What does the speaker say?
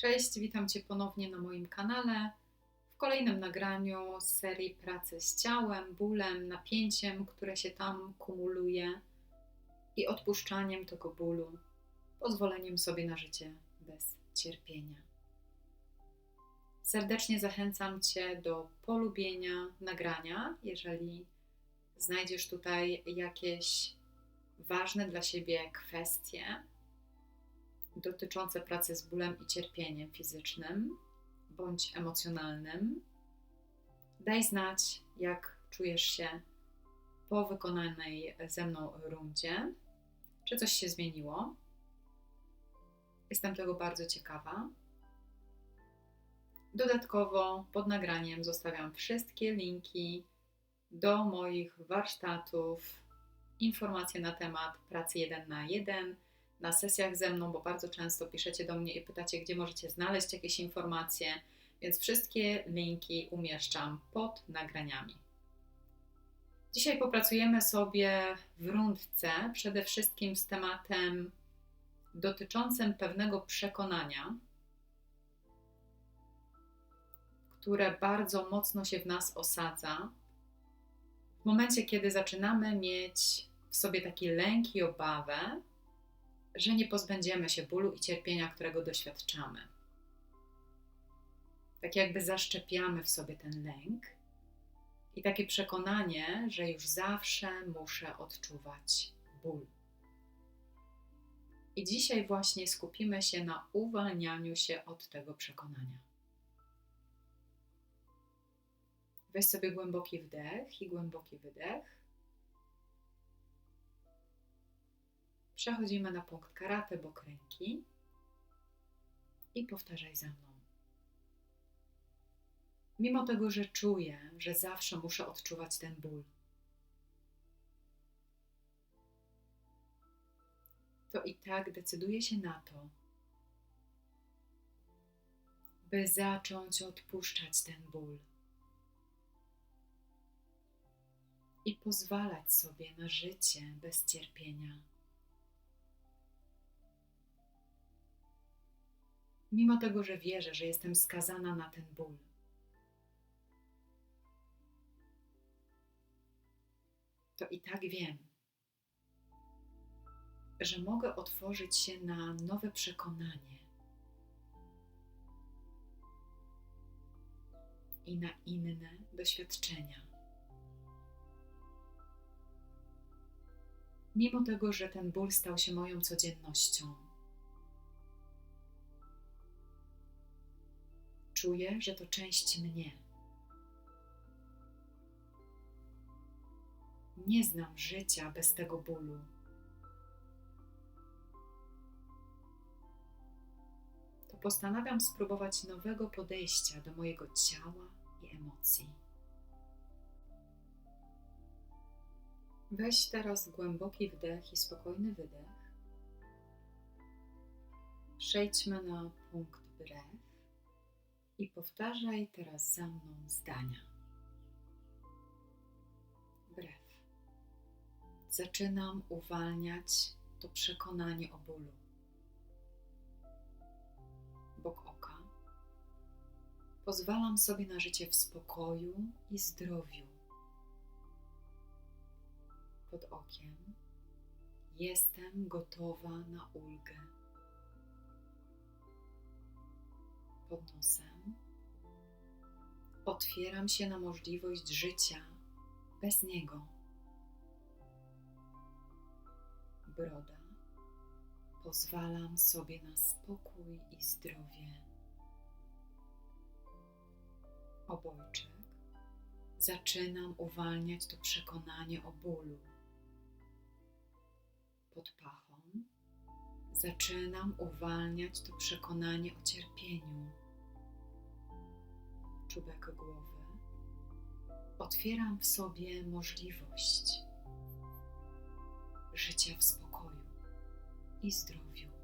Cześć, witam Cię ponownie na moim kanale. W kolejnym nagraniu z serii pracy z ciałem, bólem, napięciem, które się tam kumuluje i odpuszczaniem tego bólu, pozwoleniem sobie na życie bez cierpienia. Serdecznie zachęcam Cię do polubienia nagrania, jeżeli znajdziesz tutaj jakieś ważne dla siebie kwestie dotyczące pracy z bólem i cierpieniem fizycznym bądź emocjonalnym. Daj znać, jak czujesz się po wykonanej ze mną rundzie, czy coś się zmieniło. Jestem tego bardzo ciekawa. Dodatkowo pod nagraniem zostawiam wszystkie linki do moich warsztatów, informacje na temat pracy 1 na 1 na sesjach ze mną, bo bardzo często piszecie do mnie i pytacie, gdzie możecie znaleźć jakieś informacje, więc wszystkie linki umieszczam pod nagraniami. Dzisiaj popracujemy sobie w rundce przede wszystkim z tematem dotyczącym pewnego przekonania, które bardzo mocno się w nas osadza. W momencie, kiedy zaczynamy mieć w sobie taki lęk i obawę, że nie pozbędziemy się bólu i cierpienia, którego doświadczamy. Tak jakby zaszczepiamy w sobie ten lęk i takie przekonanie, że już zawsze muszę odczuwać ból. I dzisiaj właśnie skupimy się na uwalnianiu się od tego przekonania. Weź sobie głęboki wdech i głęboki wydech. Przechodzimy na punkt karate bok ręki i powtarzaj za mną. Mimo tego, że czuję, że zawsze muszę odczuwać ten ból, to i tak decyduję się na to, by zacząć odpuszczać ten ból i pozwalać sobie na życie bez cierpienia. Mimo tego, że wierzę, że jestem skazana na ten ból. To i tak wiem, że mogę otworzyć się na nowe przekonanie i na inne doświadczenia. Mimo tego, że ten ból stał się moją codziennością. Czuję, że to część mnie. Nie znam życia bez tego bólu. To postanawiam spróbować nowego podejścia do mojego ciała i emocji. Weź teraz głęboki wdech i spokojny wydech. Przejdźmy na punkt brew i powtarzaj teraz za mną zdania. Brew. Zaczynam uwalniać to przekonanie o bólu. Bok oka. Pozwalam sobie na życie w spokoju i zdrowiu. Pod okiem. Jestem gotowa na ulgę. Pod nosem otwieram się na możliwość życia bez niego. Broda. Pozwalam sobie na spokój i zdrowie. Obojczyk. Zaczynam uwalniać to przekonanie o bólu. Pod pachą. Zaczynam uwalniać to przekonanie o cierpieniu czubek głowy, otwieram w sobie możliwość życia w spokoju i zdrowiu.